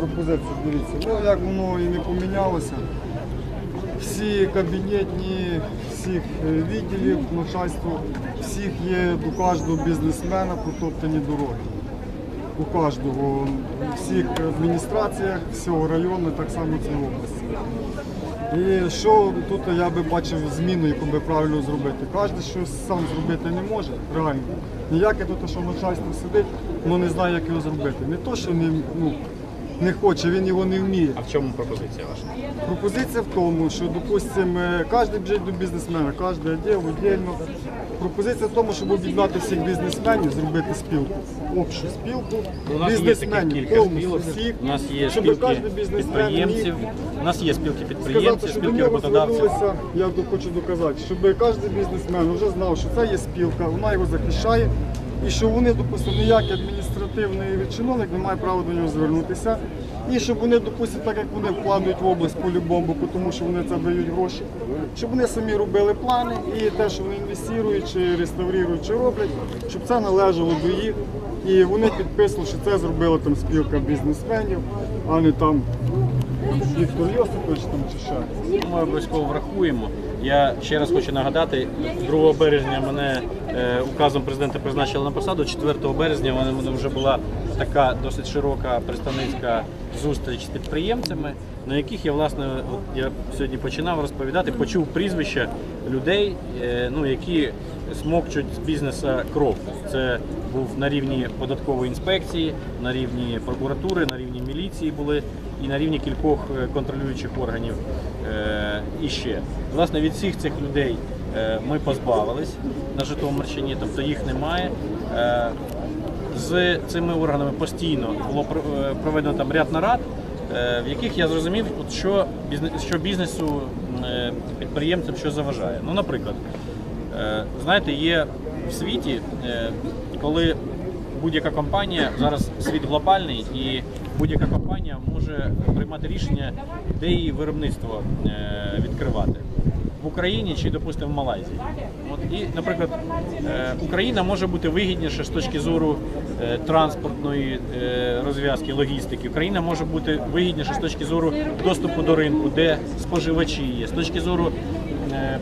Пропозиція, дивіться, ну як воно і не помінялося. Всі кабінетні, всіх е, відділів, начальство, всіх є до кожного бізнесмена протоптані дороги. У кожного, у всіх адміністраціях, всього району, так само це області. І що тут я би бачив зміну, яку би правильно зробити. Кожен щось сам зробити не може, реально. Ніяке тут, що начальство сидить, воно не знає, як його зробити. Не то, що не, ну, не хоче, він його не вміє. А в чому пропозиція ваша? Пропозиція в тому, що, допустимо, кожен біжить до бізнесмена, кожен відділ віддільно. Пропозиція в тому, щоб об'єднати всіх бізнесменів, зробити спілку, общу спілку Ну, У нас є таких бізнесменів, кілька повністю спілок. всіх, У нас є щоб спілки кожен бізнесмен міг підприємців. У нас є спілки сказати, підприємців, що до спілки нього роботодавців. звернулися, я до- хочу доказати, щоб кожен бізнесмен вже знав, що це є спілка, вона його захищає, і що вони, допустимо, ніякий адміністративний чиновник не має права до нього звернутися. І щоб вони, допустимо, так як вони вкладають в область по-любому, тому що вони це дають гроші, щоб вони самі робили плани і те, що вони інвестують, чи реставрують, чи роблять, щоб це належало до їх. І вони підписували, що це зробила там спілка бізнесменів, а не там Віктор Йосипович там чи ще. Ми обов'язково врахуємо. Я ще раз хочу нагадати, 2 березня мене указом президента призначили на посаду. 4 березня в мене вже була така досить широка представницька зустріч з підприємцями, на яких я власне от я сьогодні починав розповідати, почув прізвища людей, е, ну які смокчуть з бізнеса кров. Це був на рівні податкової інспекції, на рівні прокуратури, на рівні міліції були і на рівні кількох е, контролюючих органів е, і ще. Власне, від всіх цих людей е, ми позбавились на Житомирщині, тобто їх немає. Е, З цими органами постійно було е, проведено там ряд нарад, е, в яких я зрозумів, що, що бізнесу, е, підприємцям що заважає. Ну, наприклад, Е, Знаєте, є в світі, е, коли будь-яка компанія, зараз світ глобальний, і будь-яка компанія може приймати рішення, де її виробництво е, відкривати. В Україні чи, допустимо, в Малайзії. От, і, наприклад, е, Україна може бути вигідніша з точки зору е, транспортної е, розв'язки, логістики. Україна може бути вигідніша з точки зору доступу до ринку, де споживачі є, з точки зору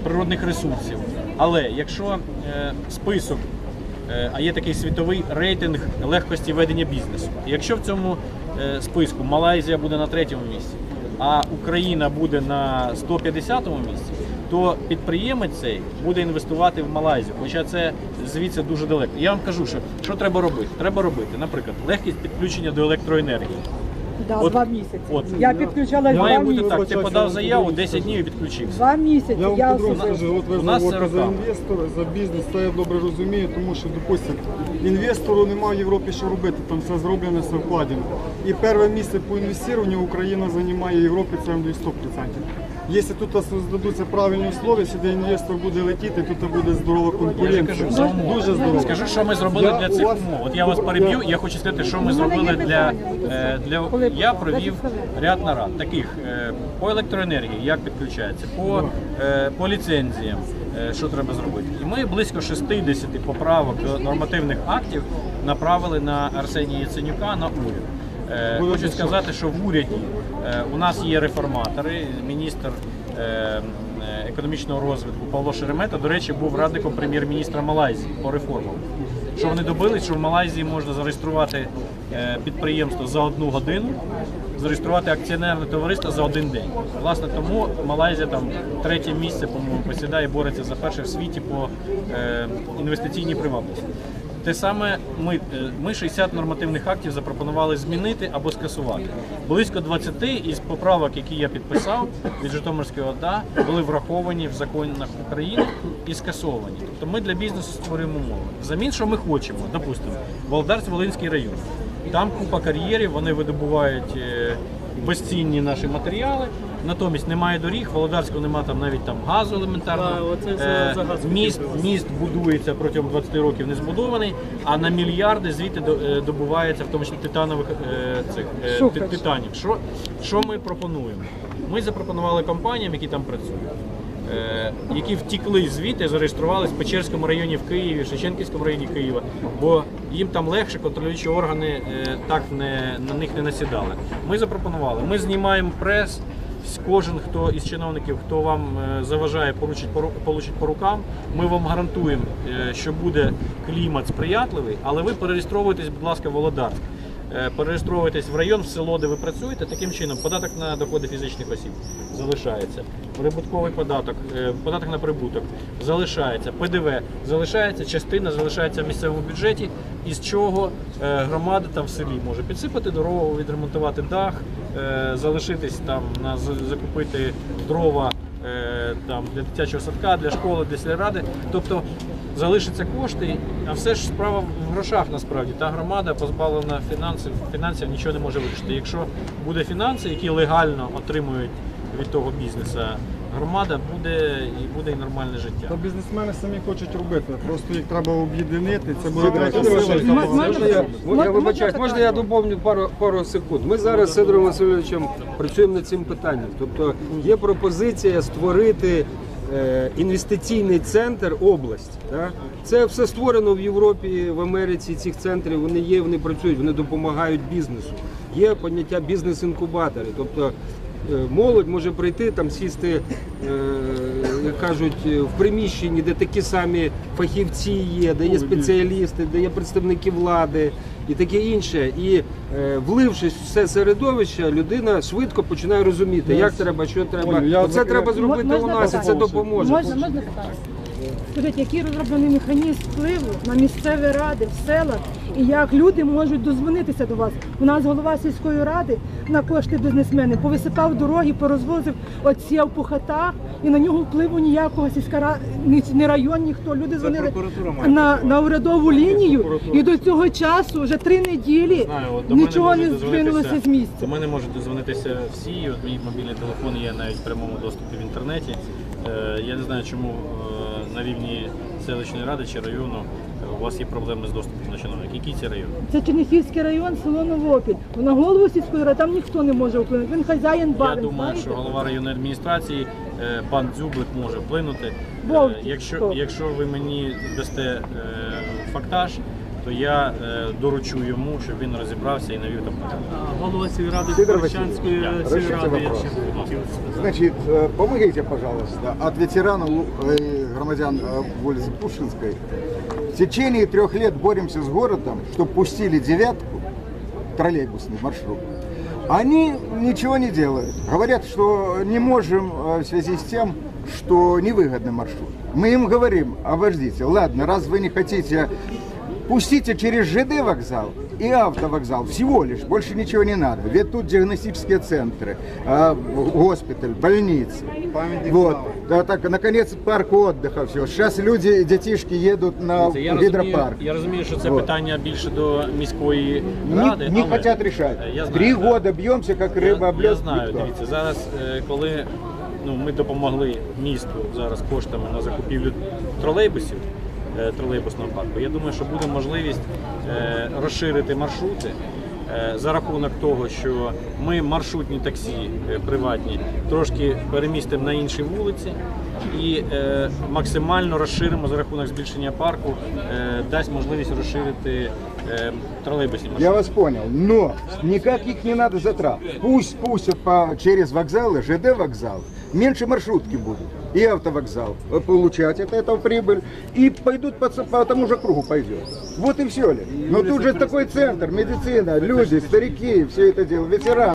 природних ресурсів. Але якщо список, а є такий світовий рейтинг легкості ведення бізнесу, якщо в цьому списку Малайзія буде на третьому місці, а Україна буде на 150-му місці, то підприємець цей буде інвестувати в Малайзію. Хоча це звідси дуже далеко. Я вам кажу, що, що треба робити? Треба робити, наприклад, легкість підключення до електроенергії. Да, От- два місяці. от. Я підключалась два Має бути місяці. так, ти подав заяву, 10 днів і підключився. Два місяці. Я вам Я особисто- скажу, от ви у нас говорите це за рука. інвестора, за бізнес, це я добре розумію, тому що, допустимо, інвестору немає в Європі що робити, там все зроблено, все вкладено. І перше місце по інвестуванню Україна займає в Європі, це я вам даю 100%. Якщо тут здадуться правильні условия, сюди інвестор буде летіти, тут буде здорова конкуренція. Дуже здорово. Скажу, що ми зробили для цих умов. От я вас переб'ю, я хочу сказати, що ми зробили для, е, для я провів ряд нарад таких е, по електроенергії, як підключається, по, е, по ліцензіям, що треба зробити. І ми близько 60 поправок до нормативних актів направили на Арсенія Яценюка на уряд. Е, Хочу сказати, що в уряді е, у нас є реформатори, міністр е, економічного розвитку Павло Шеремета, до речі, був радником прем'єр-міністра Малайзії по реформам. Що вони добились, що в Малайзії можна зареєструвати підприємство за одну годину, зареєструвати акціонерне товариство за один день. Власне, тому Малайзія там третє місце, по-моєму, посідає і бореться за перше в світі по інвестиційній привабливості. Те саме ми, е, ми 60 нормативних актів запропонували змінити або скасувати. Близько 20 із поправок, які я підписав від Житомирської ОДА, були враховані в законах України і скасовані. Тобто ми для бізнесу створюємо умови. Взамін, що ми хочемо, допустимо, Володарськ-Волинський район. Там купа кар'єрів, вони видобувають е, безцінні наші матеріали. Натомість немає доріг, Володарського немає там навіть там газу елементарного. Е, міст, міст будується протягом 20 років не збудований, а на мільярди звідти до- е, добувається, в тому числі титанових е, цих е, ти- Шукач. титанів. Що, що ми пропонуємо? Ми запропонували компаніям, які там працюють. Е, які втікли звідти, зареєструвалися в Печерському районі в Києві, Шевченківському районі Києва, бо їм там легше контролюючі органи е, так не на них не насідали. Ми запропонували. Ми знімаємо прес. Кожен, хто із чиновників, хто вам е, заважає, получить по, получить по рукам. Ми вам гарантуємо, що буде клімат сприятливий, але ви перереєстровуєтесь, будь ласка, в. Е, Перереєстровуєтесь в район, в село, де ви працюєте. Таким чином, податок на доходи фізичних осіб залишається. Прибутковий податок, е, податок на прибуток залишається. ПДВ залишається, частина залишається в місцевому бюджеті, із чого е, громада там в селі може підсипати дорогу, відремонтувати дах, залишитись там на закупити дрова там для дитячого садка, для школи, для сільради. Тобто залишаться кошти, а все ж справа в грошах насправді. Та громада позбавлена фінансів, фінансів нічого не може вирішити. Якщо буде фінанси, які легально отримують від того бізнесу, громада буде і буде і нормальне життя. Та бізнесмени самі хочуть робити, просто їх треба об'єднати. Це буде третя сила. Можна я, я вибачаюсь, можна я доповню пару, пару секунд. Ми зараз з Сидором Васильовичем працюємо над цим питанням. Тобто є пропозиція створити інвестиційний центр області. Це все створено в Європі, в Америці. Цих центрів вони є, вони працюють, вони допомагають бізнесу. Є поняття бізнес-інкубатори. Тобто е, молодь може прийти там сісти, е, як кажуть, е, в приміщенні, де такі самі фахівці є, де є спеціалісти, де є представники влади і таке інше. І е, влившись в все середовище, людина швидко починає розуміти, як треба, що треба. Я Оце треба зробити у нас, і це допоможе. Можна, можна питання? Скажіть, який розроблений механізм впливу на місцеві ради в селах і як люди можуть дозвонитися до вас? У нас голова сільської ради на кошти бізнесменів повисипав дороги, порозвозив отсів по хатах, і на нього впливу ніякого сільська рада, ні, район, ніхто. Люди дзвонили на, на урядову лінію, і до цього часу вже три неділі Знаю, от нічого не здвинулося з місця. До мене можуть дозвонитися всі. От мій мобільний телефон є навіть в прямому доступі в інтернеті. Е, Я не знаю, чому е, на рівні селищної ради чи району е, у вас є проблеми з доступом на чиновник. Який це район? Це Черніхівський район, село Новопіль. На голову сільської ради там ніхто не може вплинути. Він хазяїн Я думаю, знаєте? що голова районної адміністрації е, пан Дзюблик може вплинути. Е, Якщо, якщо ви мені дасте фактаж, то я доручу йому, щоб він розібрався і навів там порядок. Голова сільради Васильович, сільради, решите я хотів сказати. Значит, э, помогите, пожалуйста, от ветерана э, громадян э, улицы Пушкинской. В течение трех лет боремся с городом, чтобы пустили девятку, троллейбусный маршрут. Они ничего не делают. Говорят, что не можем э, в связи с тем, что невыгодный маршрут. Мы им говорим, обождите, ладно, раз вы не хотите, пустите через ЖД вокзал и автовокзал, всего лишь, больше ничего не надо. Ведь тут диагностические центры, а, госпиталь, больницы. Памятник Вот. славы. Да, так, наконец, парк отдыха, все. Сейчас люди, детишки едут на Це я розумію, гидропарк. я розумію, що це Вот. питання більше до міської Не, ради. не але- хотят решать. Е, Я знаю, Три да. года бьемся, как рыба Я, об я лед, знаю, никто. дивіться, зараз, е, коли ну, ми допомогли місту зараз коштами на закупівлю тролейбусів, е, тролейбусного парку, я думаю, що буде можливість е, розширити маршрути. е, За рахунок того, що ми маршрутні таксі е, приватні трошки перемістимо на інші вулиці і е, максимально розширимо за рахунок збільшення парку, е, дасть можливість розширити е, тролейбусні маршрути. Я вас понял, но никак их не надо затрат. Пусть пустят по, через вокзалы, ЖД вокзал, меньше маршрутки будут. И автовокзал э, получать от этого прибыль. И пойдут по, ц- по тому же кругу пойдет. Вот и все ли. Но тут же такой центр, медицина, люди, старики, все это дело, ветераны.